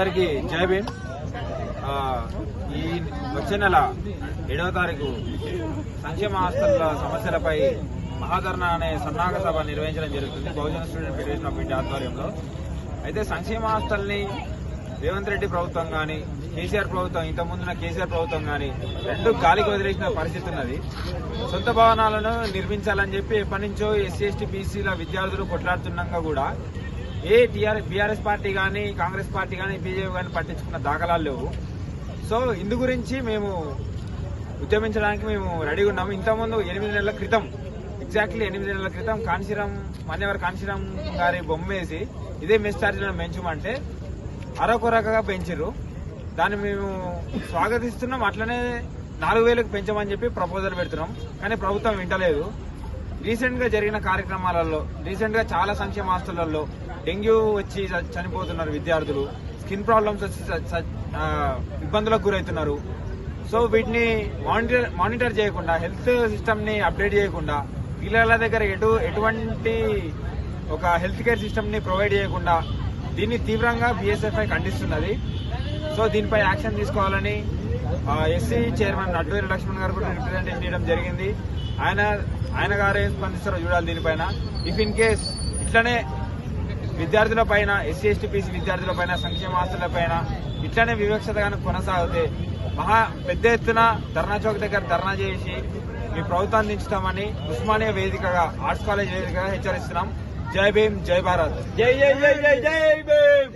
అందరికీ జై భీమ్. ఈ వచ్చే నెల ఏడవ తారీఖు సంక్షేమ హాస్టళ్ళ సమస్యలపై మహాధర్ణ అనే సన్నాహక సభ నిర్వహించడం జరుగుతుంది Bahujan student federation of India ఆధ్వర్యంలో. అయితే సంక్షేమ హాస్టల్ని రేవంత్ రెడ్డి ప్రభుత్వం కానీ కేసీఆర్ ప్రభుత్వం ఇంత ముందున కేసీఆర్ ప్రభుత్వం కానీ రెండు గాలికి వదిలేసిన పరిస్థితి ఉన్నది. సొంత భవనాలను నిర్మించాలని చెప్పి ఎప్పటి నుంచో ఎస్సీ ఎస్టీ బీసీల విద్యార్థులు కొట్లాడుతున్నాగా కూడా ఏ టీఆర్ఎస్ బీఆర్ఎస్ పార్టీ కానీ కాంగ్రెస్ పార్టీ కానీ బీజేపీ కానీ పట్టించుకున్న దాఖలాలు లేవు. సో ఇందు గురించి మేము ఉద్యమించడానికి మేము రెడీగా ఉన్నాము. ఇంతకుముందు ఎనిమిది నెలల క్రితం ఎగ్జాక్ట్లీ ఎనిమిది నెలల క్రితం కాన్శీరామ్ మాన్యవర్ కాంశీరామ్ గారి బొమ్మ వేసి ఇదే మెస్ ఛార్జీలను పెంచమంటే అరకొరకగా పెంచారు దాన్ని మేము స్వాగతిస్తున్నాం. అట్లనే నాలుగు వేలకు పెంచమని చెప్పి ప్రపోజల్ పెడుతున్నాం. కానీ ప్రభుత్వం వింటలేదు. రీసెంట్గా జరిగిన కార్యక్రమాలలో రీసెంట్గా చాలా సంక్షేమ ఆస్తులలో డెంగ్యూ వచ్చి చ- చనిపోతున్నారు విద్యార్థులు. స్కిన్ ప్రాబ్లమ్స్ వచ్చి ఇబ్బందులకు గురవుతున్నారు. సో వీటిని మానిటర్ మానిటర్ చేయకుండా హెల్త్ సిస్టమ్ని అప్డేట్ చేయకుండా పిల్లల దగ్గర ఎటు ఎటువంటి ఒక హెల్త్ కేర్ సిస్టమ్ని ప్రొవైడ్ చేయకుండా దీన్ని తీవ్రంగా బిఎస్ఎఫ్ఐ ఖండిస్తున్నది. సో దీనిపై యాక్షన్ తీసుకోవాలని ఎస్సీ చైర్మన్ అడ్వైర్ లక్ష్మణ్ గారు కూడా రిప్రజెంటేషన్ చేయడం జరిగింది. ఆయన ఆయన గారే స్పందిస్తారో చూడాలి దీనిపైన. ఇఫ్ ఇన్ కేస్ ఇట్లనే విద్యార్థుల పైన ఎస్సీ ఎస్టీ పీసీ విద్యార్థుల పైన సంక్షేమ ఆస్తుల పైన ఇట్లనే వివక్షతగానే కొనసాగితే మహా పెద్ద ఎత్తున ధర్నా చౌక్ దగ్గర ధర్నా చేసి మీ ప్రభుత్వాన్ని దించుతామని ఉస్మానియా వేదికగా ఆర్ట్స్ కాలేజ్ వేదికగా హెచ్చరిస్తున్నాం. జై భీమ్ జై భారత్. జై జై జై జై జై భీమ్!